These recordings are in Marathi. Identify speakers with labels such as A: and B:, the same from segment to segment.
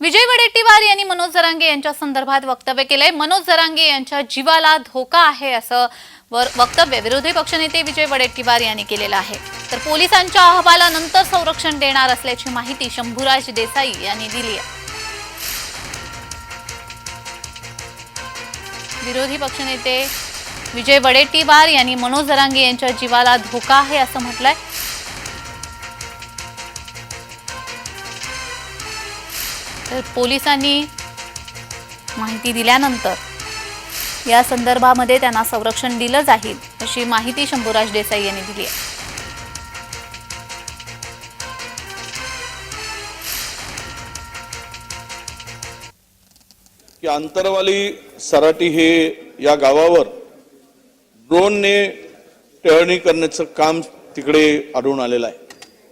A: विजय वडेट्टीवार यांनी मनोज जरांगे यांच्या संदर्भात वक्तव्य केलंय. मनोज जरांगे यांच्या जीवाला धोका आहे असं वर- वक्तव्य विरोधी पक्षनेते विजय वडेट्टीवार यांनी केलेलं आहे. तर पोलिसांच्या अहवालानंतर संरक्षण देणार असल्याची माहिती शंभूराज देसाई यांनी दिली आहे. विरोधी पक्षनेते विजय वडेट्टीवार यांनी मनोज जरांगे यांच्या जीवाला धोका आहे असं म्हटलंय. तर पोलिसांनी माहिती दिल्यानंतर या संदर्भामध्ये त्यांना संरक्षण दिलं जाईल अशी माहिती शंभूराज देसाई यांनी दिली आहे.
B: की अंतरवाली सराटी हे या गावावर ड्रोनने टेळणी करण्याचं काम तिकडे आढळून आलेलं आहे.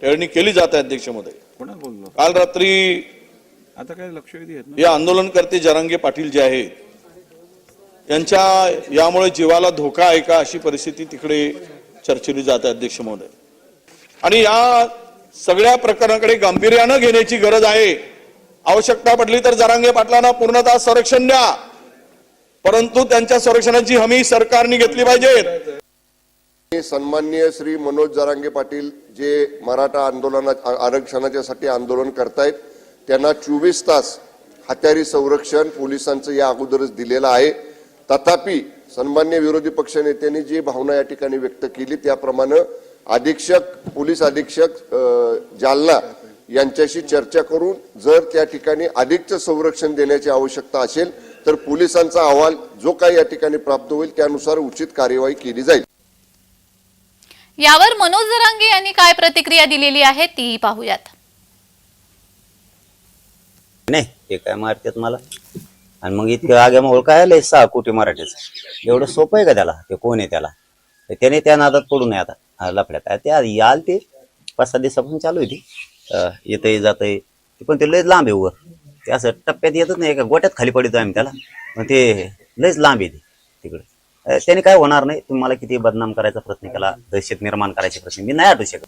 B: टेळणी केली जात आहे अध्यक्ष महोदय
C: कोणा बोललो?
B: काल रात्री
C: आता काय लक्षवेधी आहेत ना?
B: हे आंदोलनकर्ते जरांगे पाटील जे आहेत यांच्या यामुळे जीवाला धोका आहे का अशी परिस्थिती तिकडे चर्चेली जात आहे अध्यक्ष महोदय. आणि या सगळ्या प्रकरणाकडे गांभीर्यानं घेण्याची गरज आहे. आवश्यकता पडली तर जरांगे पाटलांना पूर्णतः संरक्षण द्या. परंतु त्यांच्या संरक्षणाची हमी सरकारने घेतली पाहिजे
D: सन्माननीय श्री मनोज जरांगे पाटील जे मराठा आंदोलना आरक्षणाच्यासाठी आंदोलन करतायत त्यांना चोवीस तास हत्यारी संरक्षण पोलिसांचं या अगोदरच दिलेलं आहे. तथापि सन्मान्य विरोधी पक्षनेत्यांनी जी भावना या ठिकाणी व्यक्त केली त्याप्रमाणे अधीक्षक पोलीस अधीक्षक जालना यांच्याशी चर्चा करून जर त्या ठिकाणी अधिकचं संरक्षण देण्याची आवश्यकता असेल तर पोलिसांचा अहवाल जो काही या ठिकाणी प्राप्त होईल त्यानुसार उचित कार्यवाही केली जाईल.
A: यावर मनोज जरांगे यांनी काय प्रतिक्रिया दिलेली आहे तीही पाहूयात.
E: नाही ते काय मारतात मला. आणि मग इतकं आगे मोळ काय आलंय? सहा कोटी मराठीचं. एवढं सोपं आहे का त्याला? ते कोण आहे त्याला? त्याने त्या नादात पडू नये आता हा, लफड्यात. त्या याल ते पाच सहा दिवसापासून चालू आहे ती. येतंय जातंय. ते पण ते लयच लांब आहे वर. ते असं टप्प्यात येतच नाही का गोट्यात खाली पडतो आम्ही त्याला. पण ते लयच लांब आहे ते तिकडे. त्याने काय होणार नाही? तुम्ही मला किती बदनाम करायचा प्रयत्न केला दहशत निर्माण करायचे प्रश्न मी नाही आठवू शकत.